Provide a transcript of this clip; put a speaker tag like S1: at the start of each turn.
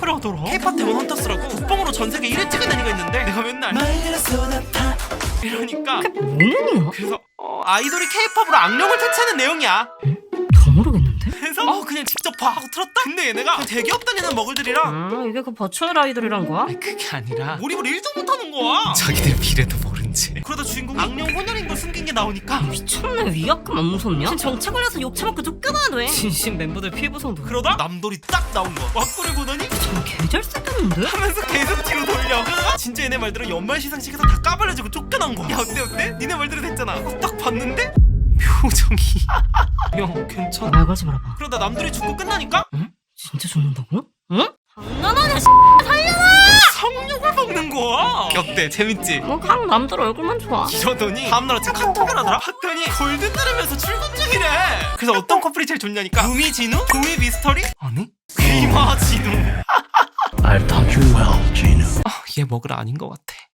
S1: 하더라 케이팝 데몬 헌터스라고 국뽕으로 전 세계 1위 찍은 애니가 있는데 내가 맨날 이러니까
S2: 뭔 얘기야?
S1: 그래서 어, 아이돌이 케이팝으로 악령을 퇴치하는 내용이야
S2: 더 모르겠는데?
S1: 그래서 어 그냥 직접 봐 하고 틀었다 근데 얘네가 그 대기업 다니는 먹을들이랑
S2: 아 이게 그 버추얼 아이돌이란 거야?
S1: 그게 아니라 몰입을 1도 못하는 거야 자기들 미래도 모른 채 그러다 악령 혼혈인 걸 숨긴 게 나오니까.
S2: 미쳤네 위약금 안 무섭냐? 지금 정체 걸려서 욕 처먹고 쫓겨나야 돼. 진심 멤버들 피부성도.
S1: 그러다 남돌이 딱 나온 거야 왁구를 보더니?
S2: 참 개잘생겼는데?
S1: 하면서 계속 뒤로 돌려 진짜 얘네 말대로 연말 시상식에서 다 까발려지고 쫓겨난 거야 야 어때 어때? 니네 말대로 됐잖아. 딱 봤는데? 표정이. 형 괜찮아?
S2: 말 걸지 말아봐.
S1: 그러다 남들이 죽고 끝나니까?
S2: 진짜 죽는다고?
S1: 거야 어때 재밌지?
S2: 뭐강 남들 얼굴만 좋아
S1: 이러더니 다음날 아침 카톡을 하더라 봤더니 골든 따르면서 출근 중이래 그래서 어떤 커플이 제일 좋냐니까 우미 진우? 도미 미스터리? 아니? 귀마 진우
S3: I've taught you well, Gina.
S1: 아, 얘 먹으라 아닌 것 같아